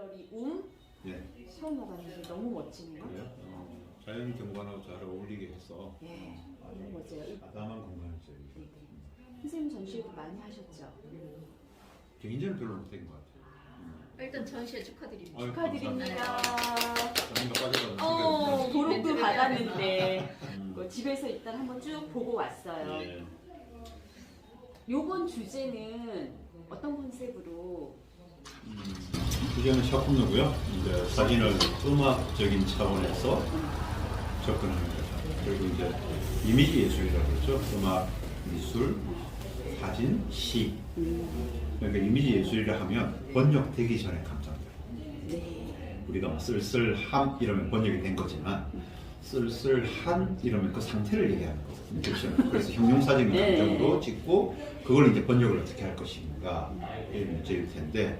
갤러리 움 예. 처음 와봤는데 너무 멋지네요. 그래요? 어, 자연 경관하고 잘 어울리게 해서 예, 너무 멋져요. 이- 아담한 공간이죠. 네, 네. 선생님 전시회도 많이 하셨죠? 개인적으로 별로 못한 것 같아요. 일단 전시회 축하드립니다. 아유, 축하드립니다. 감사합니다. 어, 도록도 멘트를 받았는데 음. 그 집에서 일단 한번 쭉 보고 왔어요. 예. 요번 주제는 어떤 컨셉으로 음, 주제는 샤프누고요. 이제 사진을 음악적인 차원에서 접근하는 거죠. 그리고 이제 이미지 예술이라고 그러죠. 음악, 미술, 사진, 시. 그러니까 이미지 예술이라 하면 번역되기 전에 감상돼요. 네. 우리가 뭐 쓸쓸함 이러면 번역이 된 거지만 쓸쓸한 이러면 그 상태를 얘기하는 거거든요. 그렇죠? 그래서 형용사적인 네. 감정으로 찍고 그걸 이제 번역을 어떻게 할 것인가 이 문제일 텐데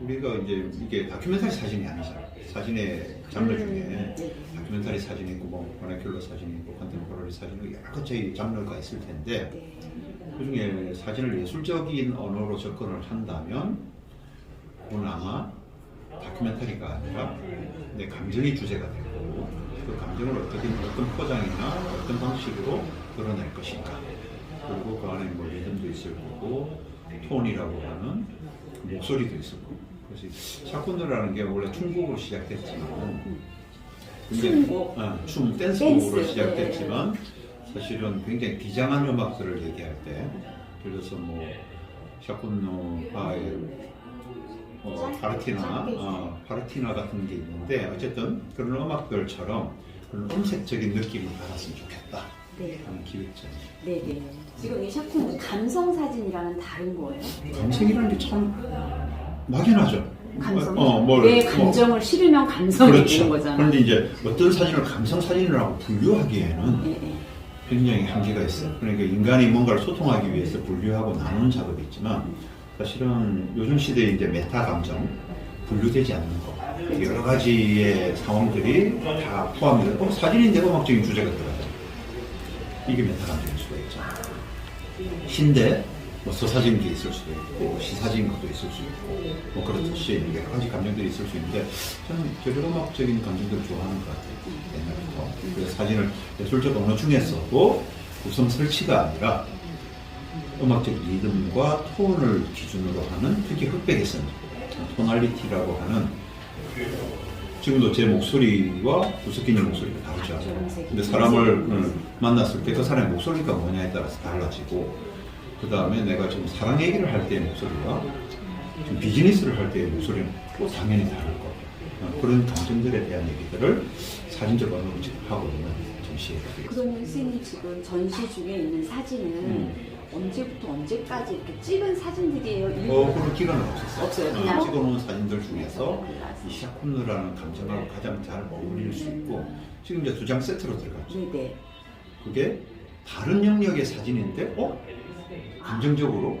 우리가 이제 이게 다큐멘터리 사진이 아니잖아요. 사진의 장르 중에 네, 네. 다큐멘터리 사진이 있고 뭐 버나큘러 사진이 있고 컨템포러리 사진이 있고 여러 가지 장르가 있을 텐데 네. 그 중에 사진을 예술적인 언어로 접근을 한다면 그건 아마 다큐멘터리가 아니라 내 감정이 주제가 되고 그 감정을 어떻게 어떤 포장이나 어떤 방식으로 드러낼 것인가 그리고 그 안에 뭐 리듬도 있을 거고 톤이라고 하는 목소리도 있을 거고 그래서 샤콘드라는 게 원래 중국으로 시작됐지만 춤곡. 어, 춤 댄스곡으로 댄스, 시작됐지만 사실은 굉장히 비장한 음악들을 얘기할 때 예를 들어서 뭐 샤콘노파의 어, 파르티나 어, 파르티나 같은 게 있는데 어쨌든 그런 음악들처럼 그런 음색적인 느낌을 받았으면 좋겠다 네. 하는 기획전 네, 네. 지금 이 샤프는 감성 사진이랑은 다른 거예요? 감성이라는 게 참 막연하죠 감성. 어, 뭘, 왜 뭐, 감정을 실으면 감성이 그렇죠 되는 거잖아요. 그런데 이제 어떤 사진을 감성 사진이라고 분류하기에는 네, 네. 굉장히 한계가 있어요. 그러니까 인간이 뭔가를 소통하기 위해서 분류하고 나누는 작업이 있지만 사실은 요즘 시대에 이제 메타 감정 분류되지 않는 거 여러 가지의 상황들이 다 포함되어 어, 사진인데 음악적인 주제가 들어가요. 이게 메타 감정일 수가 있죠. 신데 뭐게 있을 수도 있고 시사적인 것도 있을 수 있고 뭐 그렇듯이 여러 가지 감정들이 있을 수 있는데 저는 되게 음악적인 감정들을 좋아하는 것 같아요 옛날부터 그래서 사진을 예술적 언어 중에서도 구성 설치가 아니라 음악적 리듬과 톤을 기준으로 하는 특히 선 토날리티라고 하는 지금도 제 목소리와 구석기님 목소리가 다르죠. 근데 사람을 음, 만났을 때 그 사람의 목소리가 뭐냐에 따라서 달라지고 그 다음에 내가 지금 사랑 얘기를 할 때의 목소리와 지금 비즈니스를 할 때의 목소리는 또 당연히 다를 거예요. 어, 그런 감정들에 대한 얘기들을 사진적 언어로 지금 하고 있는 되겠습니다. 그러면 선생님 지금 전시 중에 있는 사진은 음. 언제부터 언제까지 이렇게 찍은 사진들이에요? 어, 그런 기간은 없었어요. 없어요. 어, 그냥? 찍어놓은 사진들 중에서 이 샤쿤느라는 감정하고 가장 잘 어울릴 수 있고 지금 이제 두 장 세트로 들어갔죠. 네 네. 그게 다른 영역의 사진인데 어? 감정적으로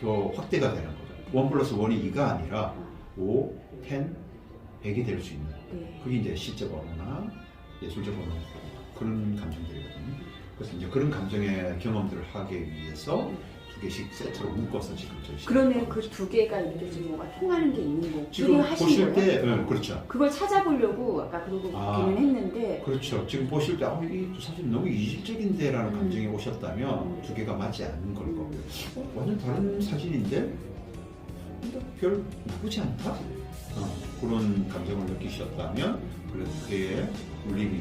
더 확대가 되는 거죠. 원 플러스 원이 2가 아니라 5, 10, 100이 될 수 있는 네. 그게 이제 시적 언어나 예술적 언어 그런 감정들이거든요. 그래서 이제 그런 감정의 경험들을 하기 위해서 두 개씩 세트로 묶어서 지금 전시. 그러면 그 두 개가 이렇게 지금 뭐가 통하는 게 있는 거 지금 하신 보실 거예요? 때, 네, 그렇죠. 그걸 찾아보려고 아까 그러고 아. 보기는 했는데 그렇죠. 지금 보실 때, 아, 이두 사진 너무 이질적인데라는 음. 감정이 오셨다면 음. 두 개가 맞지 않는 걸 거고요. 어, 완전 다른 사진인데, 근데 별 나쁘지 않다? 어, 그런 감정을 느끼셨다면, 그래도 그에 울림이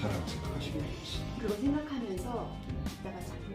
다라고 생각하시면 되겠습니다. 그거 생각하면서 이따가 작품